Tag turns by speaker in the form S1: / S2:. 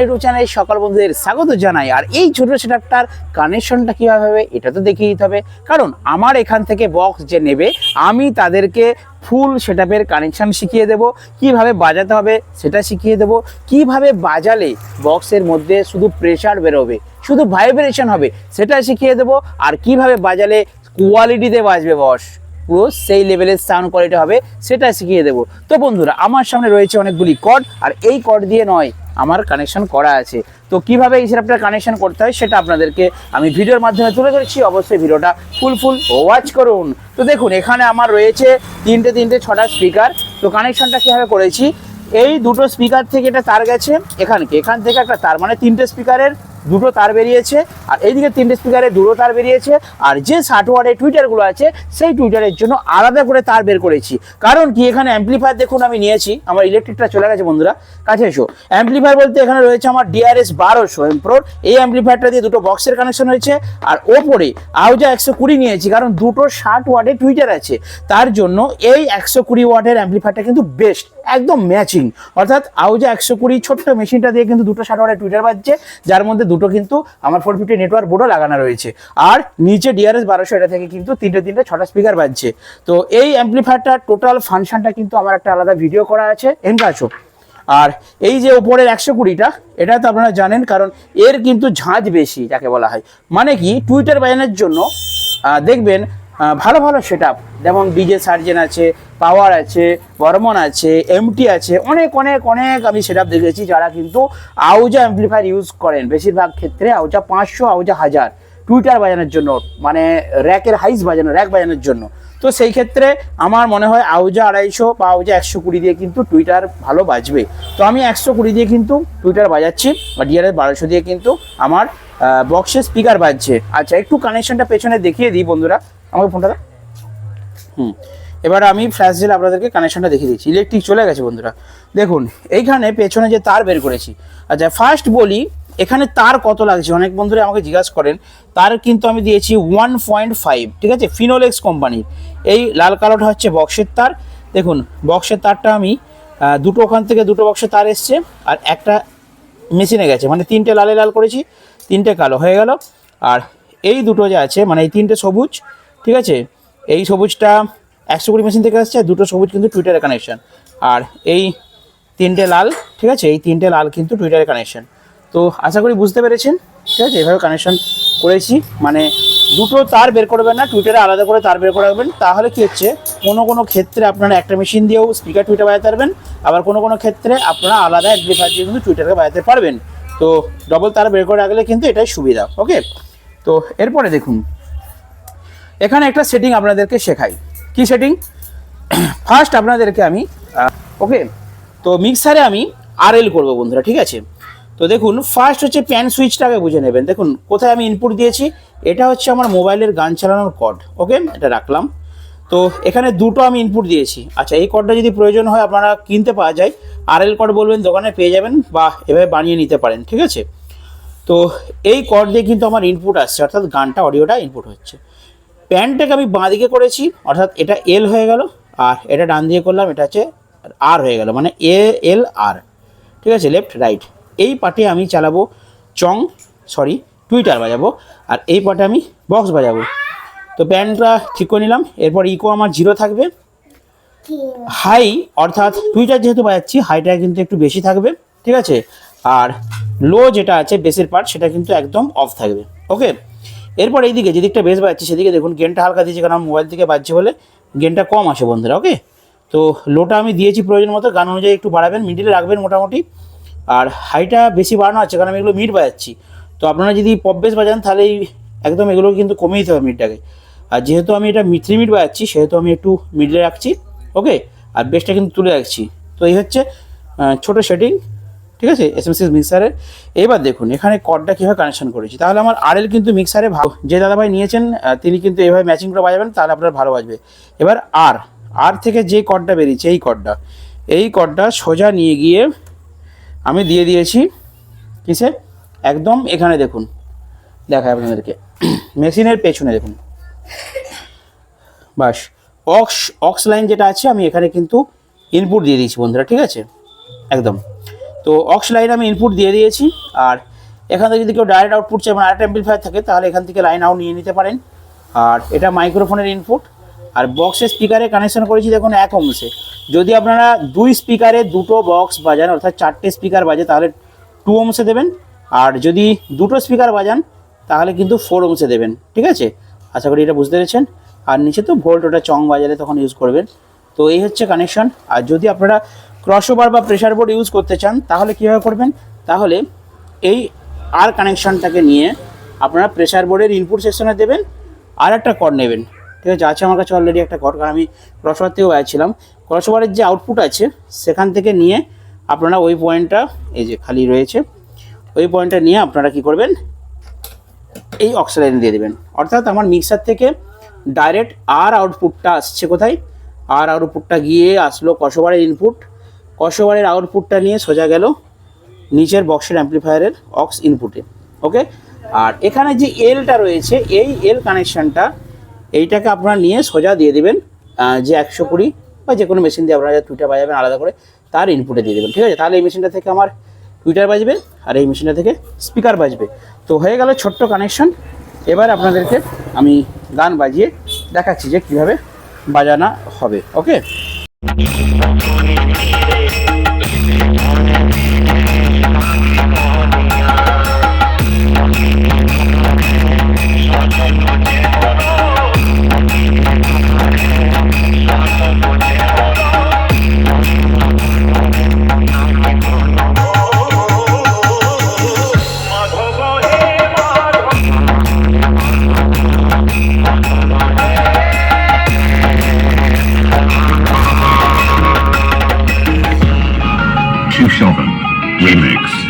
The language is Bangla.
S1: ইউটিউব চ্যানেলে সকল বন্ধুদের স্বাগত জানাই। আর এই ছোট সেটআপটার কানেকশনটা কীভাবে হবে, এটা তো দেখিয়ে দিতে হবে। কারণ আমার এখান থেকে বক্স যে নেবে, আমি তাদেরকে ফুল সেটআপের কানেকশন শিখিয়ে দেব। কীভাবে বাজাতে হবে, সেটা শিখিয়ে দেব। কীভাবে বাজালে বক্সের মধ্যে শুধু প্রেশার বেরোবে, শুধু ভাইব্রেশন হবে, সেটা শিখিয়ে দেব। আর কীভাবে বাজালে কোয়ালিটিতে বাজবে বস পুরো সেই লেভেলের সাউন্ড কোয়ালিটি হবে সেটা শিখিয়ে দেবো। তো বন্ধুরা, আমার সামনে রয়েছে অনেকগুলি কর্ড আর এই কর্ড দিয়ে নয়, আমার কানেকশন করা আছে। তো কীভাবে এই সেটআপটা কানেকশন করতে হয়, সেটা আপনাদেরকে আমি ভিডিওর মাধ্যমে তুলে ধরেছি, অবশ্যই ভিডিওটা ফুল ফুল ওয়াচ করুন। তো দেখুন, এখানে আমার রয়েছে তিনটে তিনটে, ছটা স্পিকার তো কানেকশনটা কীভাবে করেছি? এই দুটো স্পিকার থেকে এটা তার গেছে, এখানকে। এখান থেকে একটা তার মানে তিনটে স্পিকারের দুটো তার বেরিয়েছে, আর এইদিকে তিনটে স্পিকারে দুটো তার বেরিয়েছে, আর যে ষাট ওয়ার্ডের টুইটারগুলো আছে, সেই টুইটারের জন্য আলাদা করে তার বের করেছি। কারণ কি, এখানে অ্যাম্পলিফায়ার দেখুন, আমি নিয়েছি, আমার ইলেকট্রিকটা চলে গেছে বন্ধুরা, কাছে এসো। অ্যাম্পলিফায়ার বলতে এখানে রয়েছে আমার ডিআরএস বারোশো এমপ্রোর এই অ্যাম্পলিফায়ারটা দিয়ে দুটো বক্সের কানেকশন হয়েছে, আর ওপরে আউজা একশো কুড়ি নিয়েছি, কারণ দুটো ষাট ওয়ার্ডের টুইটার আছে। তার জন্য এই একশো কুড়ি ওয়ার্ডের অ্যাম্পলিফায়ারটা কিন্তু বেস্ট একদম ম্যাচিং অর্থাৎ আউজা একশো কুড়ি ছোট্ট মেশিনটা দিয়ে কিন্তু দুটো ষাট ওয়ার্ডের টুইটার বাজছে, যার মধ্যে দুটো কিন্তু আমার ফোর ফিফটি নেটওয়ার্ক বোর্ডও লাগানো রয়েছে। আর নিচে ডিআরএস বারোশো, এটা থেকে কিন্তু তিনটে তিনটে ছটা স্পিকার বাজছে। তো এই অ্যাম্পলিফায়ারটা টোটাল ফাংশনটা কিন্তু আমার একটা আলাদা ভিডিও করা আছে এনকাছো আর এই যে উপরের একশো কুড়িটা, এটা তো আপনারা জানেন, কারণ এর কিন্তু ঝাঁজ বেশি, যাকে বলা হয়। মানে কি টুইটার বাজানোর জন্য দেখবেন ভালো ভালো সেট যেমন ডিজে সার্জেন আছে পাওয়ার আছে, বর্মন আছে এমটি আছে, অনেক অনেক অনেক আমি সেট দেখেছি যারা কিন্তু আউজা অ্যাম্পলিফায়ার ইউজ করেন। বেশিরভাগ ক্ষেত্রে আউজা পাঁচশো, আউজা হাজার। টুইটার বাজানোর জন্য মানে র্যাকের হাইস বাজানো র্যাক বাজানোর জন্য। তো সেই ক্ষেত্রে আমার মনে হয় আউজা আড়াইশো বা আউজা একশো কুড়ি দিয়ে কিন্তু টুইটার ভালো বাজবে। তো আমি একশো কুড়ি দিয়ে কিন্তু টুইটার বাজাচ্ছি বা ডিআরএস বারোশো দিয়ে কিন্তু আমার বক্সের স্পিকার বাজছে। আচ্ছা একটু কানেকশনটা পেছনে দেখিয়ে দিই বন্ধুরা। আমাকে ফোনটা হুম। এবার আমি ফ্ল্যাশ জেল আপনাদেরকে কানেকশনটা দেখিয়ে দিচ্ছি। ইলেকট্রিক চলে গেছে বন্ধুরা। দেখুন, এইখানে পেছনে যে তার বের করেছি। আচ্ছা ফার্স্ট বলি, এখানে তার কত লাগছে? অনেক বন্ধুরা আমাকে জিজ্ঞাসা করেন, তার কিন্তু আমি দিয়েছি ওয়ান পয়েন্ট ফাইভ ঠিক আছে? ফিনোলেক্স কোম্পানির এই লাল কালোটা হচ্ছে বক্সের তার। দেখুন বক্সের তারটা আমি দুটো ওখান থেকে দুটো বক্সের তার এসছে, আর একটা মেশিনে গেছে। মানে তিনটে লালে লাল করেছি, তিনটে কালো হয়ে গেল। আর এই দুটো যে আছে মানে এই তিনটে সবুজ, ঠিক আছে? এই সবুজটা একশো কুড়ি মেশিন থেকে আসছে দুটো সবুজ কিন্তু টুইটারের কানেকশান আর এই তিনটে লাল, ঠিক আছে? এই তিনটে লাল কিন্তু টুইটারের কানেকশান তো আশা করি বুঝতে পেরেছেন, ঠিক আছে? এভাবে কানেকশান করেছি মানে দুটো তার বের করবেন না টুইটারে আলাদা করে তার বের করে রাখবেন। তাহলে কী হচ্ছে? কোনো কোনো ক্ষেত্রে আপনারা একটা মেশিন দিয়েও স্পিকার টুইটার বাজাতে পারবেন, আবার কোনো কোনো ক্ষেত্রে আপনারা আলাদা অ্যাম্পলিফায়ার দিয়ে কিন্তু টুইটারকে বাজাতে পারবেন। তো ডবল তার বের করে রাখলে কিন্তু এটাই সুবিধা ওকে তো এরপরে দেখুন, এখানে একটা সেটিং আপনাদেরকে শেখাই। কি সেটিং ফার্স্ট আপনাদেরকে আমি ওকে তো মিক্সারে আমি আরএল করব বন্ধুরা, ঠিক আছে? তো দেখুন ফার্স্ট হচ্ছে প্যান সুইচটাকে বুঝে নেবেন। দেখুন, কোথায় আমি ইনপুট দিয়েছি? এটা হচ্ছে আমার মোবাইলের গান চালানোর কড ওকে এটা রাখলাম। তো এখানে দুটো আমি ইনপুট দিয়েছি। আচ্ছা এই কডটা যদি প্রয়োজন হয়, আপনারা কিনতে পাওয়া যায়। আরএল কড বলবেন, দোকানে পেয়ে যাবেন বা এভাবে বানিয়ে নিতে পারেন, ঠিক আছে? তো এই কর্ড দিয়ে কিন্তু আমার ইনপুট আসছে, অর্থাৎ গানটা অডিওটা ইনপুট হচ্ছে। প্যানটাকে আমি বাঁ দিকে করেছি, অর্থাৎ এটা এল হয়ে গেল, আর এটা ডান দিকে করলাম, এটা হচ্ছে আর হয়ে গেল মানে এ এল আর ঠিক আছে লেফট রাইট এই পার্টে আমি চালাবো চং সরি টুইটার বাজাবো, আর এই পার্টে আমি বক্স বাজাবো। তো প্যান্টটা ঠিক করে নিলাম, এরপর ইকো আমার জিরো থাকবে। হাই অর্থাৎ টুইটার যেহেতু বাজাচ্ছি হাইটা কিন্তু একটু বেশি থাকবে, ঠিক আছে, আর লো যেটা আছে বেসের পার্ট সেটা কিন্তু একদম অফ থাকবে ওকে এরপর এইদিকে, যেদিকটা বেস বাজছে, সেদিকে দেখুন গেনটা হালকা দিয়েছি কারণ মোবাইল থেকে বাজছে বলে গেনটা কম আসে বন্ধুরা ওকে তো লোটা আমি দিয়েছি প্রয়োজন মতো, গান অনুযায়ী একটু বাড়াবেন মিডিলে রাখবেন মোটামুটি। আর হাইটা বেশি বাড়ানো আছে কারণ আমি এগুলো মিড বাজাচ্ছি। তো আপনারা যদি পপ বেস বাজান, তাহলে একদম এগুলো কিন্তু কমিয়ে দিতে হবে মিডটাকে আর যেহেতু আমি এটা থ্রি মিড বাজাচ্ছি, সেহেতু আমি একটু মিডলে রাখছি ওকে আর বেসটা কিন্তু তুলে রাখছি। তো এই হচ্ছে ছোট সেটিং ঠিক আছে? এস এম সি মিক্সারের এবার দেখুন, এখানে কর্ডটা কীভাবে কানেকশন করেছি? তাহলে আমার আরএল কিন্তু মিক্সারে ভালো। যে দাদাভাই নিয়েছেন তিনি কিন্তু এভাবে ম্যাচিং করে বাজাবেন, তাহলে আপনার ভালো বাজবে। এবার আর আর থেকে যে কর্ডটা বেরিয়েছে, এই কর্ডটা এই কর্ডটা সোজা নিয়ে গিয়ে আমি দিয়ে দিয়েছি, কিসে? একদম এখানে দেখুন। দেখায় আপনাদেরকে। মেশিনের পেছনে দেখুন। বাস। অক্স অক্স লাইন যেটা আছে, আমি এখানে কিন্তু ইনপুট দিয়ে দিয়েছি বন্ধুরা, ঠিক আছে? একদম। তো অক্স লাইন আমি ইনপুট দিয়ে দিয়েছি। আর এখান থেকে যদি কেউ ডাইরেক্ট আউটপুট চাই মানে আরেকটা অ্যাম্পলিফায়ার থাকে, তাহলে এখান থেকে লাইন আউট নিয়ে নিতে পারেন। আর এটা মাইক্রোফোনের ইনপুট আর বক্সের স্পিকারে কানেকশন করেছি দেখুন এক অংশে। যদি আপনারা দুই স্পিকারে দুটো বক্স বাজান, অর্থাৎ চারটে স্পিকার বাজে, তাহলে টু অংশে দেবেন। আর যদি দুটো স্পিকার বাজান, তাহলে কিন্তু ফোর অংশে দেবেন। ঠিক আছে? আশা করি এটা বুঝতে পেরেছেন। আর নিচে তো ভোল্ট ওটা চং বাজারে তখন ইউজ করবেন। তো এই হচ্ছে কানেকশন আর যদি আপনারা ক্রসওভার বা প্রেশার বোর্ড ইউজ করতে চান, তাহলে কীভাবে করবেন? তাহলে এই আর কানেকশানটাকে নিয়ে আপনারা প্রেশার বোর্ডের ইনপুট সেকশনে দেবেন, আর একটা কর নেবেন। ঠিক আছে? আছে আমার কাছে অলরেডি একটা কর কারণ আমি ক্রসওভার থেকেও ছিলাম। ক্রসওভারের যে আউটপুট আছে, সেখান থেকে নিয়ে আপনারা ওই পয়েন্টটা এই যে খালি রয়েছে, ওই পয়েন্টটা নিয়ে আপনারা কি করবেন? এই অক্সিলাইন দিয়ে দেবেন। অর্থাৎ আমার মিক্সার থেকে ডাইরেক্ট আর আউটপুটটা আসছে কোথায়? আর আউটপুটটা গিয়ে আসলো কসোবারের ইনপুট কসোবারের আউটপুটটা নিয়ে সোজা গেল নিচের বক্সের অ্যাম্পলিফায়ারের অক্স ইনপুটে ওকে আর এখানে যে এলটা রয়েছে, এই এল কানেকশানটা এইটাকে আপনারা নিয়ে সোজা দিয়ে দেবেন যে একশো কুড়ি বা যে কোনো মেশিন দিয়ে আপনারা টুইটার বাজাবেন, আলাদা করে তার ইনপুটে দিয়ে দেবেন, ঠিক আছে? তাহলে এই মেশিনটা থেকে আমার টুইটার বাজবে আর এই মেশিনটা থেকে স্পিকার বাজবে। তো হয়ে গেল ছোট্ট কানেকশন এবার আপনাদেরকে আমি গান বাজিয়ে দেখাচ্ছি যে কীভাবে বাজানো হবে ওকে
S2: Maciu Siodek. Remix.